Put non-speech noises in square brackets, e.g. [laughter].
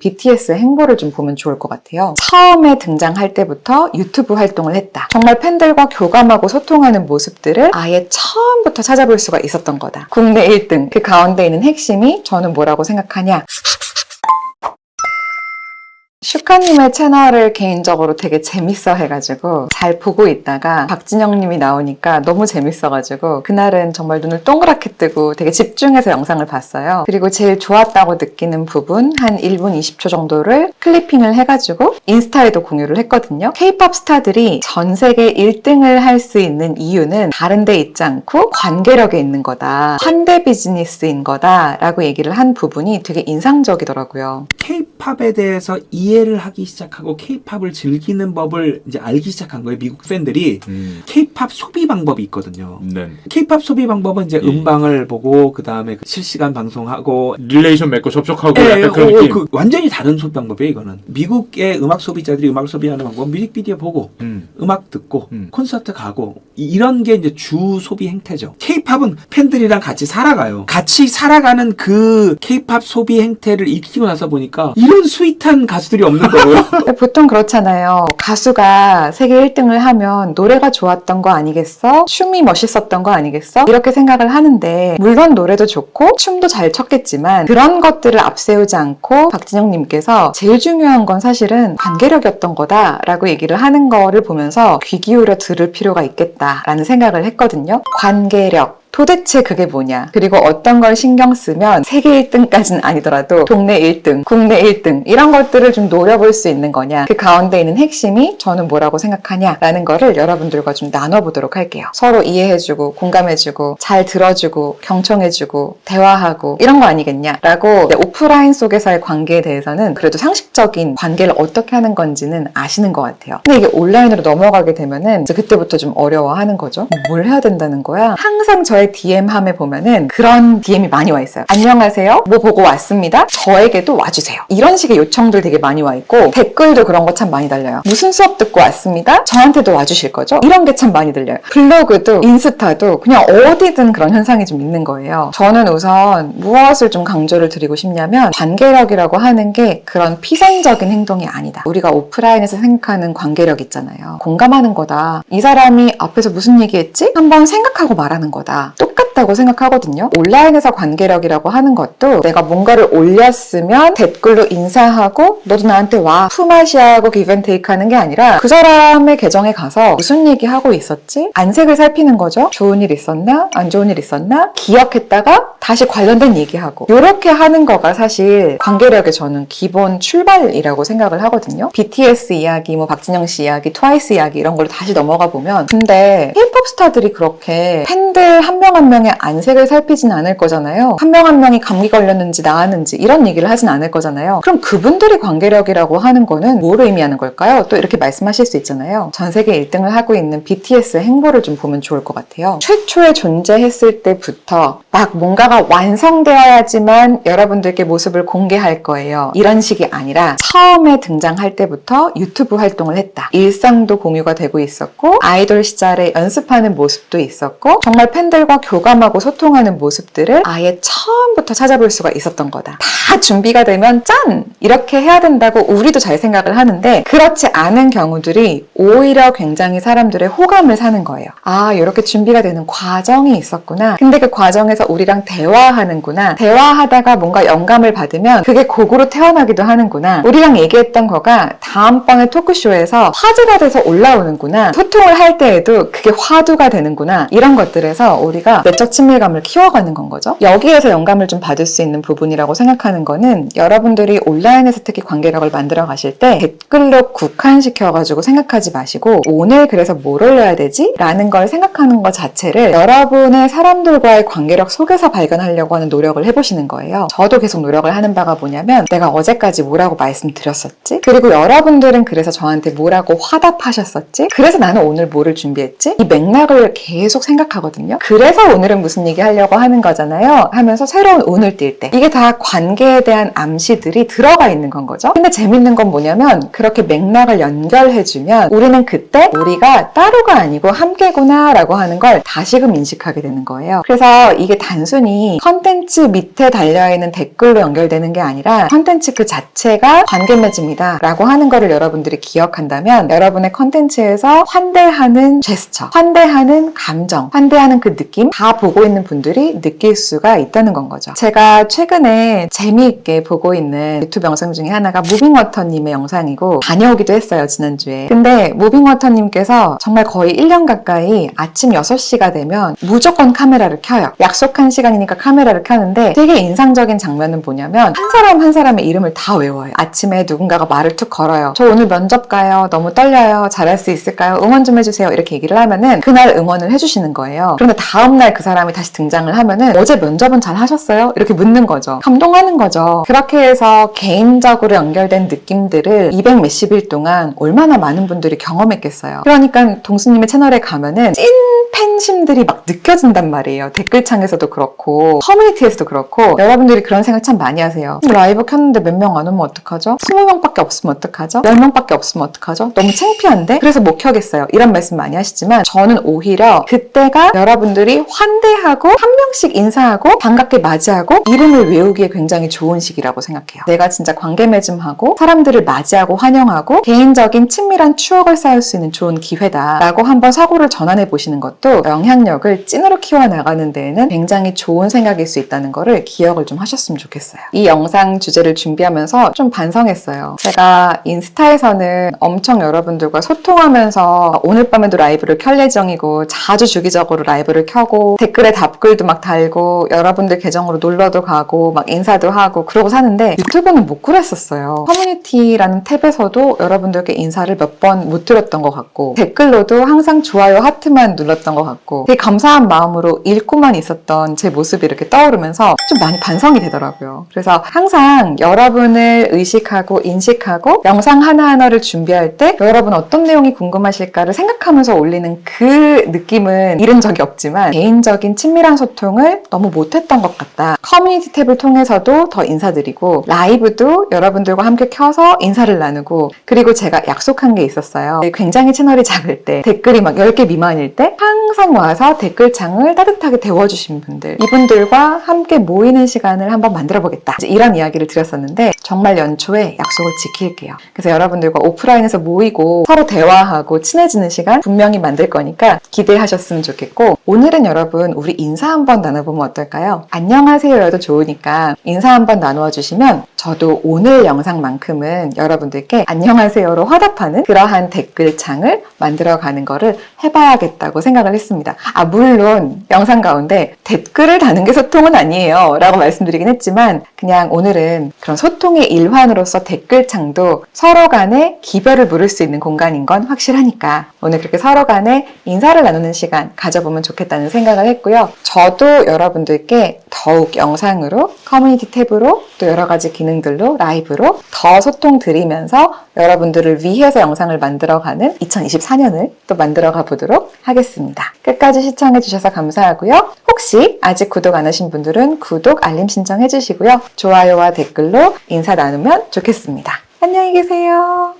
BTS의 행보를 좀 보면 좋을 것 같아요. 처음에 등장할 때부터 유튜브 활동을 했다. 정말 팬들과 교감하고 소통하는 모습들을 아예 처음부터 찾아볼 수가 있었던 거다. 국내 1등. 그 가운데 있는 핵심이 저는 뭐라고 생각하냐? 슈카님의 채널을 개인적으로 되게 재밌어 해가지고 잘 보고 있다가 박진영님이 나오니까 너무 재밌어가지고 그날은 정말 눈을 동그랗게 뜨고 되게 집중해서 영상을 봤어요. 그리고 제일 좋았다고 느끼는 부분 한 1분 20초 정도를 클리핑을 해가지고 인스타에도 공유를 했거든요. 케이팝 스타들이 전 세계 1등을 할 수 있는 이유는 다른 데 있지 않고 관계력에 있는 거다. 환대 비즈니스인 거다라고 얘기를 한 부분이 되게 인상적이더라고요. 케이팝에 대해서 이 해를 하기 시작하고 케이팝을 즐기는 법을 이제 알기 시작한 거예요. 미국 팬들이 음. 케이팝 소비 방법이 있거든요. 네. 케이팝 소비 방법은 이제 예. 음방을 보고 그 다음에 실시간 방송하고 릴레이션 맺고 접촉하고 예, 약간 그런 어, 느낌. 그 완전히 다른 소비 방법이에요. 이거는 미국의 음악 소비자들이 음악을 소비하는 방법, 뮤직비디오 보고 음. 음악 듣고 음. 콘서트 가고 이- 이런 게 이제 주 소비 행태죠. 케이팝은 팬들이랑 같이 살아가요. 같이 살아가는 그 케이팝 소비 행태를 익히고 나서 보니까 이런 스윗한 가수들이 없는 거고요. [laughs] 보통 그렇잖아요. 가수가 세계 1등을 하면 노래가 좋았던 거 아니겠어? 춤이 멋있었던 거 아니겠어? 이렇게 생각을 하는데 물론 노래도 좋고 춤도 잘 췄겠지만 그런 것들을 앞세우지 않고 박진영님께서 제일 중요한 건 사실은 관계력이었던 거다라고 얘기를 하는 거를 보면서 귀 기울여 들을 필요가 있겠다라는 생각을 했거든요. 관계력. 도대체 그게 뭐냐? 그리고 어떤 걸 신경 쓰면 세계 1등까지는 아니더라도 동네 1등, 국내 1등 이런 것들을 좀 노려볼 수 있는 거냐? 그 가운데 있는 핵심이 저는 뭐라고 생각하냐라는 거를 여러분들과 좀 나눠보도록 할게요. 서로 이해해주고 공감해주고 잘 들어주고 경청해주고 대화하고 이런 거 아니겠냐라고 네, 오프라인 속에서의 관계에 대해서는 그래도 상식적인 관계를 어떻게 하는 건지는 아시는 것 같아요. 근데 이게 온라인으로 넘어가게 되면은 그때부터 좀 어려워하는 거죠. 뭘 해야 된다는 거야? 항상 저의 DM 함에 보면은 그런 DM이 많이 와 있어요. 안녕하세요. 뭐 보고 왔습니다. 저에게도 와주세요. 이런 식의 요청들 되게 많이 와 있고 댓글도 그런 거 참 많이 달려요. 무슨 수업 듣고 왔습니다. 저한테도 와주실 거죠? 이런 게 참 많이 들려요. 블로그도 인스타도 그냥 어디든 그런 현상이 좀 있는 거예요. 저는 우선 무엇을 좀 강조를 드리고 싶냐면 관계력이라고 하는 게 그런 피상적인 행동이 아니다. 우리가 오프라인에서 생각하는 관계력 있잖아요. 공감하는 거다. 이 사람이 앞에서 무슨 얘기했지? 한번 생각하고 말하는 거다. 똑같다고 생각하거든요. 온라인에서 관계력이라고 하는 것도 내가 뭔가를 올렸으면 댓글로 인사하고 너도 나한테 와 품앗이하고 기브앤테이크 하는 게 아니라 그 사람의 계정에 가서 무슨 얘기 하고 있었지? 안색을 살피는 거죠. 좋은 일 있었나? 안 좋은 일 있었나? 기억했다가 다시 관련된 얘기하고 이렇게 하는 거가 사실 관계력의 저는 기본 출발이라고 생각을 하거든요. BTS 이야기, 뭐 박진영 씨 이야기, 트와이스 이야기 이런 걸 다시 넘어가 보면 근데 K-pop 스타들이 그렇게 팬들 한 명한 명의 안색을 살피진 않을 거잖아요. 한 명 한 명이 감기 걸렸는지 나았는지 이런 얘기를 하진 않을 거잖아요. 그럼 그분들이 관계력이라고 하는 거는 뭐를 의미하는 걸까요? 또 이렇게 말씀하실 수 있잖아요. 전 세계 1등을 하고 있는 BTS의 행보를 좀 보면 좋을 것 같아요. 최초에 존재했을 때부터 막 뭔가가 완성되어야지만 여러분들께 모습을 공개할 거예요. 이런 식이 아니라 처음에 등장할 때부터 유튜브 활동을 했다. 일상도 공유가 되고 있었고 아이돌 시절에 연습하는 모습도 있었고 정말 팬들과 교감 하고 소통하는 모습들을 아예 처음부터 찾아볼 수가 있었던 거다. 다 준비가 되면 짠! 이렇게 해야 된다고 우리도 잘 생각을 하는데 그렇지 않은 경우들이 오히려 굉장히 사람들의 호감을 사는 거예요. 아, 이렇게 준비가 되는 과정이 있었구나. 근데 그 과정에서 우리랑 대화하는구나. 대화하다가 뭔가 영감을 받으면 그게 곡으로 태어나기도 하는구나. 우리랑 얘기했던 거가 다음번에 토크쇼에서 화제가 돼서 올라오는구나. 소통을 할 때에도 그게 화두가 되는구나. 이런 것들에서 우리가 내적 친밀감을 키워가는 건 거죠. 여기에서 영감을 좀 받을 수 있는 부분이라고 생각하는 거는 여러분들이 온라인에서 특히 관계력을 만들어 가실 때 댓글로 국한시켜가지고 생각하지 마시고 오늘 그래서 뭘 올려야 되지? 라는 걸 생각하는 것 자체를 여러분의 사람들과의 관계력 속에서 발견하려고 하는 노력을 해보시는 거예요. 저도 계속 노력을 하는 바가 뭐냐면 내가 어제까지 뭐라고 말씀드렸었지? 그리고 여러분들은 그래서 저한테 뭐라고 화답하셨었지? 그래서 나는 오늘 뭐를 준비했지? 이 맥락을 계속 생각하거든요. 그래서 오늘 오늘은 무슨 얘기 하려고 하는 거잖아요. 하면서 새로운 운을 띌 때. 이게 다 관계에 대한 암시들이 들어가 있는 건 거죠. 근데 재밌는 건 뭐냐면 그렇게 맥락을 연결해주면 우리는 그때 우리가 따로가 아니고 함께구나 라고 하는 걸 다시금 인식하게 되는 거예요. 그래서 이게 단순히 컨텐츠 밑에 달려있는 댓글로 연결되는 게 아니라 컨텐츠 그 자체가 관계 맺음이다 라고 하는 거를 여러분들이 기억한다면 여러분의 컨텐츠에서 환대하는 제스처, 환대하는 감정, 환대하는 그 느낌 다 보고 있는 분들이 느낄 수가 있다는 건 거죠. 제가 최근에 재미있게 보고 있는 유튜브 영상 중에 하나가 무빙워터님의 영상이고 다녀오기도 했어요, 지난주에. 근데 무빙워터님께서 정말 거의 1년 가까이 아침 6시가 되면 무조건 카메라를 켜요. 약속한 시간이니까 카메라를 켜는데 되게 인상적인 장면은 뭐냐면 한 사람 한 사람의 이름을 다 외워요. 아침에 누군가가 말을 툭 걸어요. 저 오늘 면접 가요. 너무 떨려요. 잘할 수 있을까요? 응원 좀 해주세요. 이렇게 얘기를 하면은 그날 응원을 해주시는 거예요. 그런데 다음날 그 사람이 다시 등장을 하면은 어제 면접은 잘 하셨어요? 이렇게 묻는 거죠. 감동하는 거죠. 그렇게 해서 개인적으로 연결된 느낌들을 200 몇십 일 동안 얼마나 많은 분들이 경험했겠어요. 그러니까 동수님의 채널에 가면은 찐 팬심들이 막 느껴진단 말이에요. 댓글창에서도 그렇고 커뮤니티에서도 그렇고 여러분들이 그런 생각 참 많이 하세요. 음, 라이브 켰는데 몇 명 안 오면 어떡하죠? 20명밖에 없으면 어떡하죠? 10명밖에 없으면 어떡하죠? 너무 창피한데? 그래서 못 켜겠어요. 이런 말씀 많이 하시지만 저는 오히려 그때가 여러분들이 환 대하고 한 명씩 인사하고 반갑게 맞이하고 이름을 외우기에 굉장히 좋은 시기라고 생각해요. 내가 진짜 관계 맺음하고 사람들을 맞이하고 환영하고 개인적인 친밀한 추억을 쌓을 수 있는 좋은 기회다라고 한번 사고를 전환해 보시는 것도 영향력을 찐으로 키워나가는 데에는 굉장히 좋은 생각일 수 있다는 거를 기억을 좀 하셨으면 좋겠어요. 이 영상 주제를 준비하면서 좀 반성했어요. 제가 인스타에서는 엄청 여러분들과 소통하면서 오늘 밤에도 라이브를 켤 예정이고 자주 주기적으로 라이브를 켜고 댓글에 답글도 막 달고 여러분들 계정으로 놀러도 가고 막 인사도 하고 그러고 사는데 유튜브는 못 그랬었어요. 커뮤니티라는 탭에서도 여러분들께 인사를 몇 번 못 드렸던 것 같고 댓글로도 항상 좋아요 하트만 눌렀던 것 같고 되게 감사한 마음으로 읽고만 있었던 제 모습이 이렇게 떠오르면서 좀 많이 반성이 되더라고요. 그래서 항상 여러분을 의식하고 인식하고 영상 하나하나를 준비할 때 여러분 어떤 내용이 궁금하실까를 생각하면서 올리는 그 느낌은 잃은 적이 없지만 개인적 인 친밀한 소통을 너무 못했던 것 같다. 커뮤니티 탭을 통해서도 더 인사드리고 라이브도 여러분들과 함께 켜서 인사를 나누고 그리고 제가 약속한 게 있었어요. 굉장히 채널이 [laughs] 작을 때 댓글이 막 10개 미만일 때 항상 와서 댓글창을 따뜻하게 데워주신 분들 이분들과 함께 모이는 시간을 한번 만들어 보겠다. 이런 이야기를 드렸었는데 정말 연초에 약속을 지킬게요. 그래서 여러분들과 오프라인에서 모이고 서로 대화하고 친해지는 시간 분명히 만들 거니까 기대하셨으면 좋겠고 오늘은 여러분 우리 인사 한번 나눠보면 어떨까요? 안녕하세요여도 좋으니까 인사 한번 나누어 주시면 저도 오늘 영상만큼은 여러분들께 안녕하세요로 화답하는 그러한 댓글창을 만들어 가는 거를 해봐야겠다고 생각을 했 습니다. 아, 물론 영상 가운데 댓글을 다는 게 소통은 아니에요. 라고 말씀드리긴 했지만 그냥 오늘은 그런 소통의 일환으로서 댓글창도 서로 간에 기별을 물을 수 있는 공간인 건 확실하니까 오늘 그렇게 서로 간에 인사를 나누는 시간 가져보면 좋겠다는 생각을 했고요. 저도 여러분들께 더욱 영상으로 커뮤니티 탭으로 또 여러 가지 기능들로 라이브로 더 소통 드리면서 여러분들을 위해서 영상을 만들어가는 2024년을 또 만들어가 보도록 하겠습니다. 끝까지 시청해주셔서 감사하고요. 혹시 아직 구독 안 하신 분들은 구독, 알림 신청해 주시고요. 좋아요와 댓글로 인사 나누면 좋겠습니다. 안녕히 계세요.